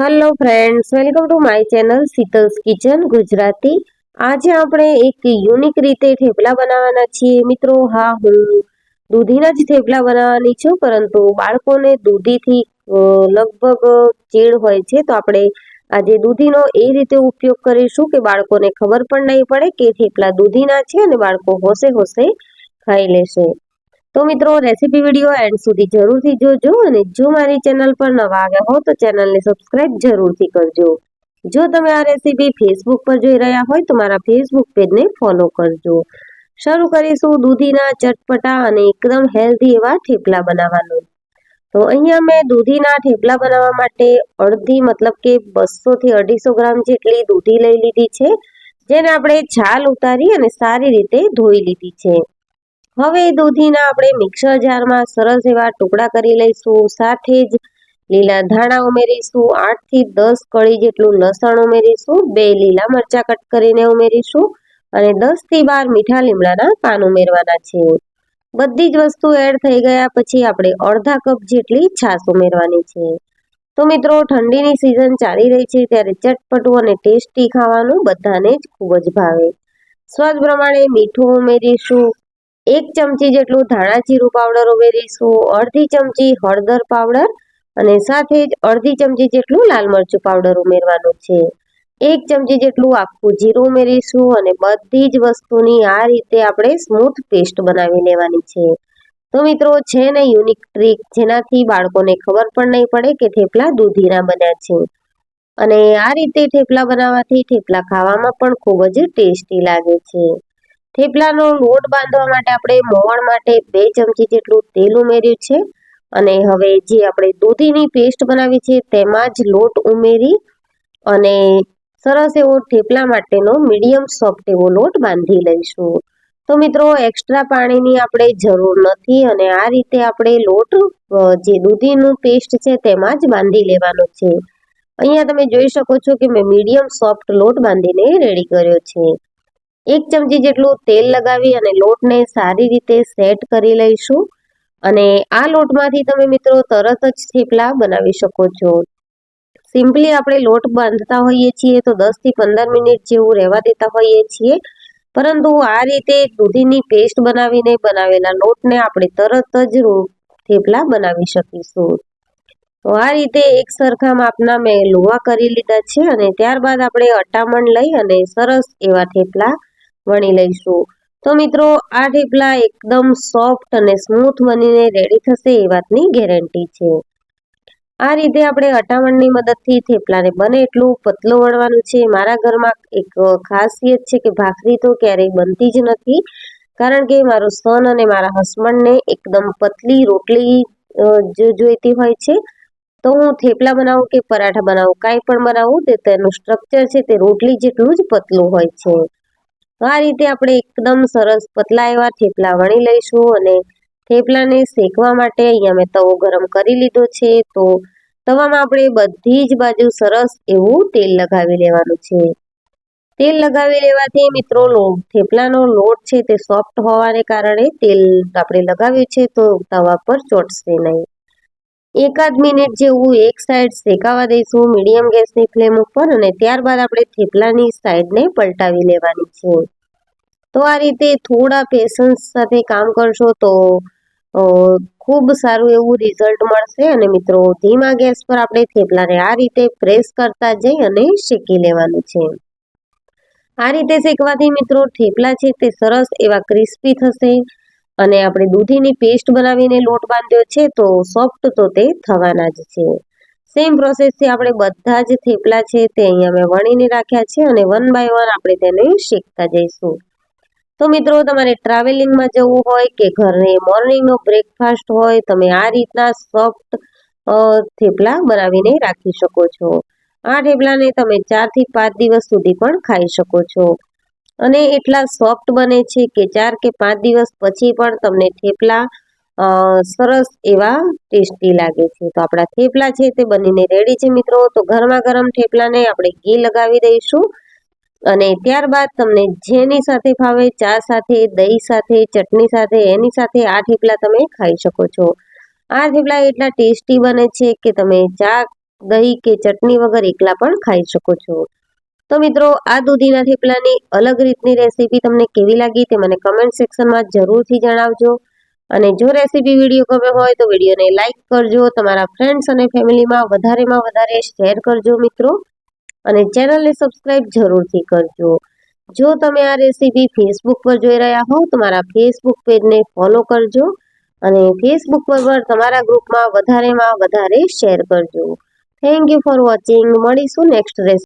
Hello friends welcome to my channel Sheetal's kitchen Gujarati આજે આપણે એક યુનિક રીતે થેપલા બનાવવાના છીએ. મિત્રો, હા, હું દૂધીના જ થેપલા બનાવવાની છું, પરંતુ બાળકોને દૂધીથી લગભગ ચીડ હોય છે, તો આપણે આજે દૂધીનો એ રીતે ઉપયોગ કરીશું કે બાળકોને ખબર પણ નહીં પડે કે થેપલા દૂધીના છે અને બાળકો હોશે હોશે ખાઈ લેશે. તો મિત્રો રેસીપી વીડિયો એન્ડ સુધી જરૂરથી જોજો અને જો મારી ચેનલ પર નવા આવ્યા હો, તો ચેનલને સબસ્ક્રાઇબ જરૂરથી કરજો. જો તમે આ રેસીપી ફેસબુક પર જોઈ રહ્યા હોય, તો મારા ફેસબુક પેજને ફોલો કરજો. શરૂ કરીશું દૂધીના ચટપટા અને એકદમ હેલ્ધી એવા થેપલા બનાવવાનું. તો અહીંયા મેં દૂધીના થેપલા બનાવવા માટે અડધી, મતલબ કે બસો થી અઢીસો ગ્રામ જેટલી દૂધી લઈ લીધી છે, જેને આપણે છાલ ઉતારી અને સારી રીતે ધોઈ લીધી છે. હવે દૂધીના આપણે મિક્સર જારમાં સરસ એવા ટુકડા કરી લઈશું. સાથે જ લીલા ધાણા ઉમેરીશું. આઠથી દસ કળી જેટલું લસણ ઉમેરીશું. બે લીલા મરચા કટ કરીને ઉમેરીશું. અને દસથી બાર મીઠા લીમડાના પાન ઉમેરવાના છે. બધી જ વસ્તુ એડ થઈ ગયા પછી આપણે અડધા કપ જેટલી છાશ ઉમેરવાની છે. તો મિત્રો, ઠંડીની સિઝન ચાલી રહી છે ત્યારે ચટપટું અને ટેસ્ટી ખાવાનું બધાને જ ખૂબ જ ભાવે. સ્વાદ પ્રમાણે મીઠું ઉમેરીશું. એક ચમચી જેટલું ધાણા જીરું પાવડર ઉમેરીશું, અડધી ચમચી હળદર પાવડર અને સાથે જ અડધી ચમચી જેટલું લાલ મરચું પાવડર ઉમેરવાનું છે. એક ચમચી જેટલું આખું જીરું ઉમેરીશું અને બધી જ વસ્તુની આ રીતે આપણે સ્મૂથ પેસ્ટ બનાવી લેવાની છે. તો મિત્રો, છે ને યુનિક ટ્રીક જેનાથી બાળકોને ખબર પણ નહીં પડે કે થેપલા દૂધીના બન્યા છે. અને આ રીતે થેપલા બનાવવાથી થેપલા ખાવામાં પણ ખૂબ જ ટેસ્ટી લાગે છે. થેપલાનો લોટ બાંધવા માટે આપણે મોણ માટે બે ચમચી જેટલું તેલ ઉમેર્યું છે. અને હવે જે આપણે દૂધીની પેસ્ટ બનાવી છે તેમાં જ લોટ ઉમેરી અને સરસ એવો થેપલા માટેનો મીડિયમ સોફ્ટ એવો લોટ બાંધી લઈશું. તો મિત્રો એક્સ્ટ્રા પાણીની આપણે જરૂર નથી અને આ રીતે આપણે લોટ જે દૂધીનું પેસ્ટ છે તેમાં જ બાંધી લેવાનો છે. અહીંયા તમે જોઈ શકો છો કે મેં મીડિયમ સોફ્ટ લોટ બાંધીને રેડી કર્યો છે. એક ચમચી જેટલું તેલ લગાવી અને લોટને સારી રીતે સેટ કરી લઈશું. અને આ લોટમાંથી તમે મિત્રો તરત જ થેપલા બનાવી શકો છો. સિમ્પલી આપણે લોટ બાંધતા હોઈએ છીએ તો દસથી પંદર મિનિટ જેવું રહેવા દેતા હોઈએ છીએ. પરંતુ આ રીતે દૂધીની પેસ્ટ બનાવીને બનાવેલા લોટને આપણે તરત જ થેપલા બનાવી શકીશું. તો આ રીતે એક સરખા માપના મેં લોવા કરી લીધા છે અને ત્યારબાદ આપણે અટામણ લઈ અને સરસ એવા થેપલા વણી લઈશું. તો મિત્રો, આ થેપલા એકદમ સોફ્ટ અને સ્મૂથ બનીને રેડી થશે એ વાતની ગેરંટી છે. આ રીતે આપણે અટામણની મદદથી થેપલાને બને એટલું પતલું વણવાનું છે. મારા ઘરમાં એક ખાસિયત છે કે ભાખરી તો ક્યારેય બનતી જ નથી, કારણ કે મારો સન અને મારા હસબન્ડને એકદમ પતલી રોટલી જોઈતી હોય છે, તો હું થેપલા બનાવું કે પરાઠા બનાવું, કાંઈ પણ બનાવું, તે તેનું સ્ટ્રક્ચર છે તે રોટલી જેટલું જ પતલું હોય છે. તો આ રીતે આપણે એકદમ સરસ પતલા એવા થેપલા વણી લઈશું અને થેપલાને શેકવા માટે અહીંયા મેં તવો ગરમ કરી લીધો છે. તો તવામાં આપણે બધી જ બાજુ સરસ એવું તેલ લગાવી લેવાનું છે. તેલ લગાવી લેવાથી મિત્રો થેપલાનો લોટ છે તે સોફ્ટ હોવાને કારણે તેલ આપણે લગાવ્યું છે તો તવા પર ચોટશે નહીં. એકાદ મિનિટ જેવું એક સાઈડ શેકાવા દઈશું મીડિયમ ગેસની ફ્લેમ ઉપર અને ત્યારબાદ આપણે થેપલાની સાઈડને પલટાવી લેવાની છે. તો આ રીતે થોડા પેશન્સ સાથે કામ કરશો તો ખૂબ સારું એવું રિઝલ્ટ મળશે અને મિત્રો ધીમા ગેસ પર આપણે થેપલાને આ રીતે પ્રેસ કરતા જઈ અને શેકી લેવાનું છે. આ રીતે શેકવાથી મિત્રો થેપલા છે તે સરસ એવા ક્રિસ્પી થશે. અને આપણે દૂધીની પેસ્ટ બનાવીને લોટ બાંધ્યો છે, તો સોફ્ટ તો તે થવાના જ છે. સેમ પ્રોસેસથી આપણે બધા જ થેપલા છે તે અહીંયા મેં વણીને રાખ્યા છે અને વન બાય વન આપણે તેને શેકતા જઈશું. તો મિત્રો, તમારે ટ્રાવેલિંગમાં જવું હોય કે ઘરે મોર્નિંગનો બ્રેકફાસ્ટ હોય, તમે આ રીતના સોફ્ટ થેપલા બનાવીને રાખી શકો છો. આ થેપલાને તમે ચારથી પાંચ દિવસ સુધી પણ ખાઈ શકો છો. અને એટલા સોફ્ટ બને છે કે ચાર કે પાંચ દિવસ પછી પણ તમને થેપલા સરસ એવા ટેસ્ટી લાગે છે. તો આપણા થેપલા છે તે બનીને રેડી છે મિત્રો. તો ગરમા ગરમ થેપલાને આપણે ઘી લગાવી દઈશું. અને ત્યારબાદ તમને જેની સાથે ફાવે, ચા સાથે, દહીં સાથે, ચટણી સાથે, એની સાથે આ થેપલા તમે ખાઈ શકો છો. આ થેપલા એટલા ટેસ્ટી બને છે કે તમે ચા, દહીં કે ચટણી વગર એકલા પણ ખાઈ શકો છો. તો મિત્રો, આ દૂધીના થેપલાની અલગ રીતની રેસીપી તમને કેવી લાગી તે મને કમેન્ટ સેક્શનમાં જરૂરથી જણાવજો. અને જો રેસીપી વીડિયો ગમે હોય તો વિડીયોને લાઇક કરજો, તમારા ફ્રેન્ડ્સ અને ફેમિલીમાં વધારેમાં વધારે શેર કરજો મિત્રો. અને ચેનલને સબસ્ક્રાઇબ જરૂરથી કરજો. જો તમે આ રેસીપી ફેસબુક પર જોઈ રહ્યા હો તો મારા ફેસબુક પેજને ફોલો કરજો અને ફેસબુક પર તમારા ગ્રુપમાં વધારેમાં વધારે શેર કરજો. થેન્ક યુ ફોર વોચિંગ મળીશું નેક્સ્ટ રેસીપી